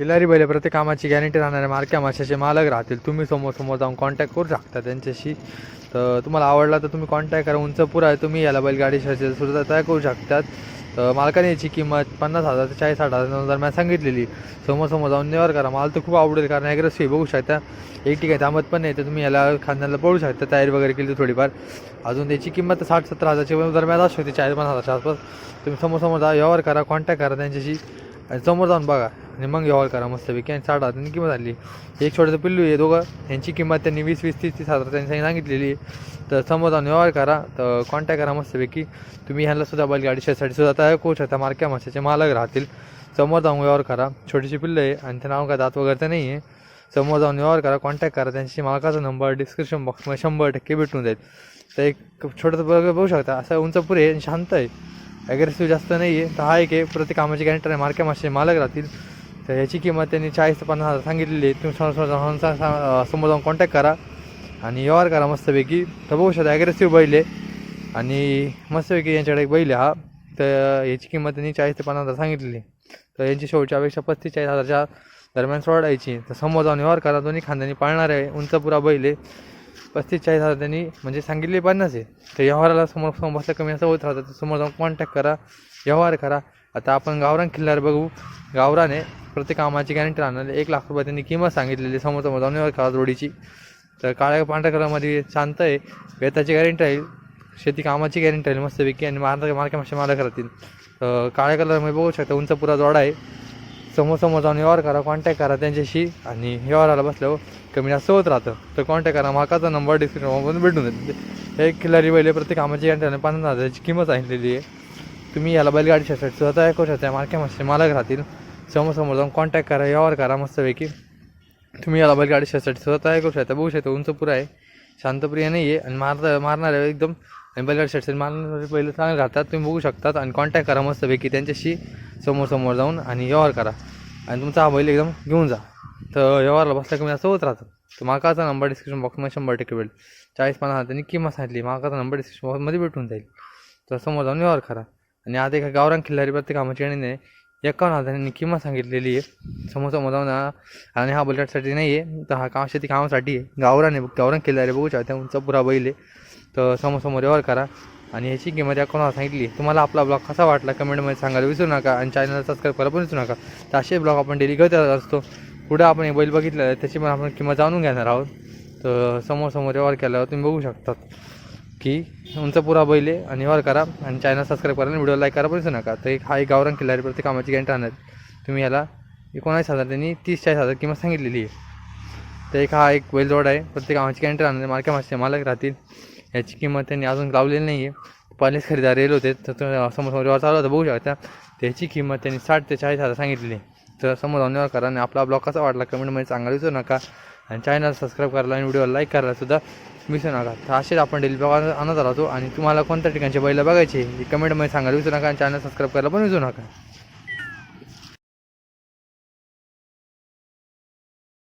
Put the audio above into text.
खिलारी बैल प्रत्येक कामाची गॅरंटी राहणाऱ्या मार्क्या माशाचे मालक राहतील. तुम्ही समोर समोर जाऊन कॉन्टॅक्ट करू शकता त्यांच्याशी. तर तुम्हाला आवडला तर तुम्ही कॉन्टॅक्ट करा. उंचपूर आहे तुम्ही याला बैलगाडी शर्यत सुद्धा तयार करू शकतात. तर मालकाने याची किंमत पन्नास हजार ते चाळीस साठ हजार दरम्यान सांगितलेली. समोर समोर जाऊन निवार करा. मला तर खूप आवडेल कारण ॲग्रेसिव्ह बघू शकता. एक ठिकाणी थांबत पण नाही तर तुम्ही याला खांद्याला पळू शकता. तयारी वगैरे केली थोडीफार. अजून त्याची किंमत तर साठ सत्तर हजारच्या दरम्यान असू शकते चाळीस पन्नास हजारच्या आसपास. तुम्ही समोर समोर जा व्यवहार करा कॉन्टॅक्ट करा त्यांच्याशी. आणि समोर जाऊन बघा. आणि मग व्यवहार करा मस्तपैकी. आणि साठ हजार किंमत आली एक छोटंसं पिल्लू आहे दोघं. यांची किंमत त्यांनी वीस वीस तीस तीस हजार त्यांनी सांगितलेली आहे. तर समोर जाऊन व्यवहार करा. तर कॉन्टॅक्ट करा मस्तपैकी. तुम्ही ह्यांना सुद्धा बैलगाडी शेसाठी सुद्धा तयार करू शकता. मार्क्या माशाचे मालक राहतील. समोर जाऊन व्यवहार करा. छोटीशी पिल्लं आहे आणि ते नाव काय? दात वगैरे तर नाही आहे. समोर जाऊन व्यवहार करा. कॉन्टॅक्ट करा. त्यांची मालकाचा नंबर डिस्क्रिप्शन बॉक्समध्ये शंभर टक्के भेटून जाईल. तर एक छोटंसं बघ बघू शकता. असं उंच पुरे आहे आणि शांत आहे. ॲग्रेसिव्ह जास्त नाही आहे. तर हा एक आहे. प्रत्येक कामाची गॅरंटर आहे. मार्क्या मासे मालक राहतील. तर ह्याची किंमत त्यांनी चाळीस ते पन्नास हजार सांगितलेली तुम्ही समोर समोर जाऊन सा- समोर जाऊन कॉन्टॅक्ट करा. आणि व्यवहार करा मस्तपैकी. तर बघू शकता ॲग्रेसिव्ह बैल आहे. आणि मस्तपैकी यांच्याकडे एक बैल हा. तर याची किंमत त्यांनी चाळीस ते पन्नास हजार सांगितलेली तर यांची शेवटच्या अपेक्षा पस्तीस चाळीस हजारच्या दरम्यान सोडायची. तर समोर जाऊन व्यवहार करा. दोन्ही खांद्यांनी पाळणार आहे. उंचपुरा बैल आहे. पस्तीस चाळीस हजार त्यांनी म्हणजे सांगितले पन्नास आहे. तर व्यवहाराला समोर समोर बसला कमी असं होत राहतं तर समोर जाऊन कॉन्टॅक्ट करा. व्यवहार करा. आता आपण गावरान किल्ल्यावर बघू. गावराने प्रत्येक कामाची गॅरंटी राहणार. एक लाख रुपये त्यांनी किंमत सांगितलेली आहे. समोर समोर जाऊन व्यवहार करा जोडीची. तर काळ्या पांढऱ्या कलरमध्ये शांत आहे. वेताची गॅरंटी राहील. शेती कामाची गॅरंटी राहील. मस्तपैकी आणि मार्ग मार्के मासे मालक राहतील तर काळ्या कलरमध्ये बघू शकता उंच पुरा जोडा आहे. समोर समोर जाऊन व्यवहार करा कॉन्टॅक्ट करा त्यांच्याशी. आणि व्यवहाराला बसल्यावर कमी जास्त होत राहतं. तर कॉन्टॅक्ट करा. माकाचा नंबर डिस्क्रिप्शनमधून भेटून देते एक किल्लारी बैल प्रत्येक कामाची गॅरंटी पन्नास हजाराची किंमत सांगितलेली आहे. तुम्ही याला बैलगाडी शकता स्वतः ऐकू शकता. मार्के मासे मालक राहतील. समोर समोर जाऊन कॉन्टॅक्ट करा व्यवहार करा मस्तपैकी. तुम्ही याला बैलगाडी शेतात स्वतः करू शकता. बघू शकता उंच पुरा आहे. शांतप्रिय नाही आहे आणि मारता मारणार आहे एकदम आणि बैलगाडी शेतात मारणारे पहिले चांगले राहतात. तुम्ही बघू शकतात आणि कॉन्टॅक्ट करा मस्तपैकी त्यांच्याशी समोर समोर जाऊन आणि व्यवहार करा. आणि तुमचा हा बैल एकदम घेऊन जा. तर व्यवहारला बसला कमी असं होत राहतं. तर माकाचा नंबर डिस्क्रिप्शन बॉक्समध्ये शंभर टक्के भेटेल. चाळीस पन्नास हजार त्यांनी किंमत सांगितली. माकाचा नंबर डिस्क्रिप्शन बॉक्समध्ये भेटून जाईल. तर समोर जाऊन व्यवहार करा. आणि आता एका गावरान खिल्लारी प्रत्येक कामाची आणि नाही. एकावन्न हजारांनी किंमत सांगितलेली आहे. समोर समोर जाऊन आणि हा बुलेटसाठी नाही आहे तर हा काम शेती कामासाठी आहे. गावरान आहे गावरान खिल्लारी बघू शकता पुरा बैल आहे. तर समोर समोर व्यवहार करा. आणि ह्याची किंमत एकावन्न हजार सांगितली तुम्हाला आपला ब्लॉग कसा वाटला कमेंटमध्ये सांगायला विसरू नका आणि चॅनलला सबस्क्राईब करायला पण विसरू नका. तर असे ब्लॉग आपण डेली करत असतो. पुढे आपण एक बैल बघितलं आहे त्याची पण आपण किंमत जाणून घेणार आहोत. तर समोर समोर व्यवहार केल्यावर तुम्ही बघू शकतात की उंच पुरा बैल आहे आणि करा आणि चॅनल सबस्क्राईब करा आणि व्हिडिओ लाईक करा पण विसरू नका तर एक हा एक गावरान किल्लारी प्रत्येक कामाची गॅरंटी राहणार तुम्ही याला एकोणावीस हजार त्यांनी तीस चाळीस हजार किंमत सांगितलेली आहे. तर एक हा एक बैलजोड आहे प्रत्येक कामाची गॅरंटी आणणार मार्के मासे मालक राहतील. याची किंमत त्यांनी अजून लावलेली नाही आहे पहिलेच खरेदीदार रेल होते तर तो समोर समोर व्यवहार चालू होता बघू शकता. त्याची किंमत त्यांनी साठ ते चाळीस हजार सांगितलेली तर समोर जाऊन करा आणि आपला ब्लॉग कसा वाटला कमेंटमध्ये सांगायला विसरू नका. आणि चॅनल सबस्क्राईब करायला आणि व्हिडिओ लाईक करायला सुद्धा विसरू नका तर असेच आपण डेली ब्लॉग आणत राहतो. आणि तुम्हाला कोणत्या ठिकाणचे बैल बघायचे हे कमेंटमध्ये सांगायला विसरू नका आणि चॅनल सबस्क्राईब करायला पण विसरू नका.